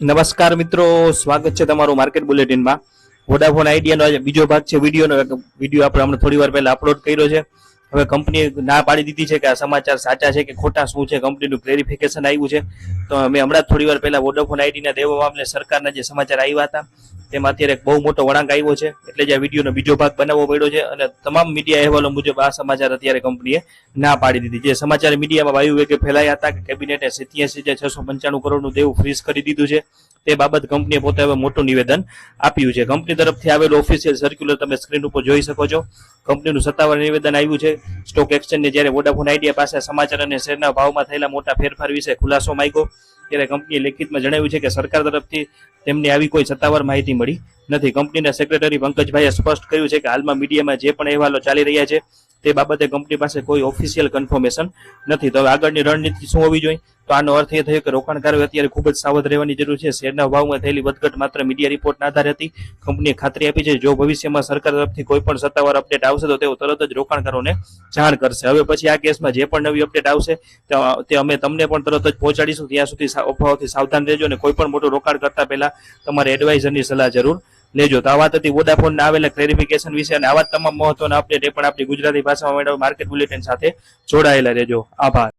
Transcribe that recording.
નમસ્કાર મિત્રો, સ્વાગત છે તમારું માર્કેટ બુલેટિનમાં. વોડાફોન આઈડિયાનો બીજો ભાગ છે, વિડીયોનો. વીડિયો આપણે હમણાં થોડી વાર પહેલા અપલોડ કર્યો છે. હવે કંપનીએ ના પાડી દીધી છે કે આ સમાચાર સાચા છે કે ખોટા, શું છે કંપનીનું ક્લેરિફિકેશન આવ્યું છે. તો અમે હમણાં થોડી વાર પહેલા વોડાફોન આઈડીના દેવા મામલે સરકારના જે સમાચાર આવ્યા હતા તેમાં અત્યારે બહુ મોટો વળાંક આવ્યો છે. એટલે જ વિડીયોનો બીજો ભાગ બનાવવો પડ્યો છે અને તમામ મીડિયા અહેવાલો મુજબ આ સમાચાર અત્યારે કંપનીએ ના પાડી દીધી. જે સમાચાર મીડિયામાં વાયુ વેગે ફેલાયા હતા કે કેબિનેટે સિત્યાસી હજાર છસો પંચાણું કરોડનું દેવું ફ્રીઝ કરી દીધું છે. તે બાબત કંપનીએ પોતે હવે મોટું નિવેદન આપ્યું છે. કંપની તરફથી આવેલું ઓફિશિયલ સર્ક્યુલર તમે સ્ક્રીન ઉપર જોઈ શકો છો. કંપનીનું સત્તાવાર નિવેદન આવ્યું છે. સ્ટોક એક્સચેન્જને જ્યારે વોડાફોન આઈડિયા પાસે સમાચાર અને શેરના ભાવમાં થયેલા મોટા ફેરફાર વિશે ખુલાસો માંગ્યો. ત્યારે કંપનીએ લેખિતમાં જણાવ્યું છે કે સરકાર તરફથી તેમને આવી કોઈ સત્તાવાર માહિતી મળી નથી. કંપનીના સેક્રેટરી પંકજભાઈએ સ્પષ્ટ કર્યું છે કે હાલમાં મીડિયામાં જે પણ અહેવાલો ચાલી રહ્યા છે તે બાબતે કંપની પાસે કોઈ ઓફિશિયલ કન્ફર્મેશન નથી. તો હવે આગળની રણનીતિ શું હોવી જોઈએ? તો આનો અર્થ એ થયો કે રોકાણકારોએ અત્યારે ખૂબ જ સાવધ રહેવાની જરૂર છે. શેરના ભાવમાં થયેલી વધઘટ માત્ર મીડિયા રિપોર્ટના આધારે હતી. કંપનીએ ખાતરી આપી છે જો ભવિષ્યમાં સરકાર તરફથી કોઈ પણ સત્તાવાર અપડેટ આવશે તો તેઓ તરત જ રોકાણકારોને જાણ કરશે. હવે પછી આ કેસમાં જે પણ નવી અપડેટ આવશે તે- અમે તમને પણ તરત જ પહોંચાડીશું. ત્યાં સુધી અફવાઓથી સાવધાન રહેજો અને કોઈ પણ મોટું રોકાણ કરતા પહેલા તમારે એડવાઇઝરની સલાહ જરૂર લેજો. તો આ વાત હતી વોડાફોન આવેલા ક્લેરિફિકેશન વિશે અને આવા તમામ મહત્વના અપડેટ એ પણ આપણી ગુજરાતી ભાષામાં મેળવવા માર્કેટ બુલેટિન સાથે જોડાયેલા રહેજો. આભાર.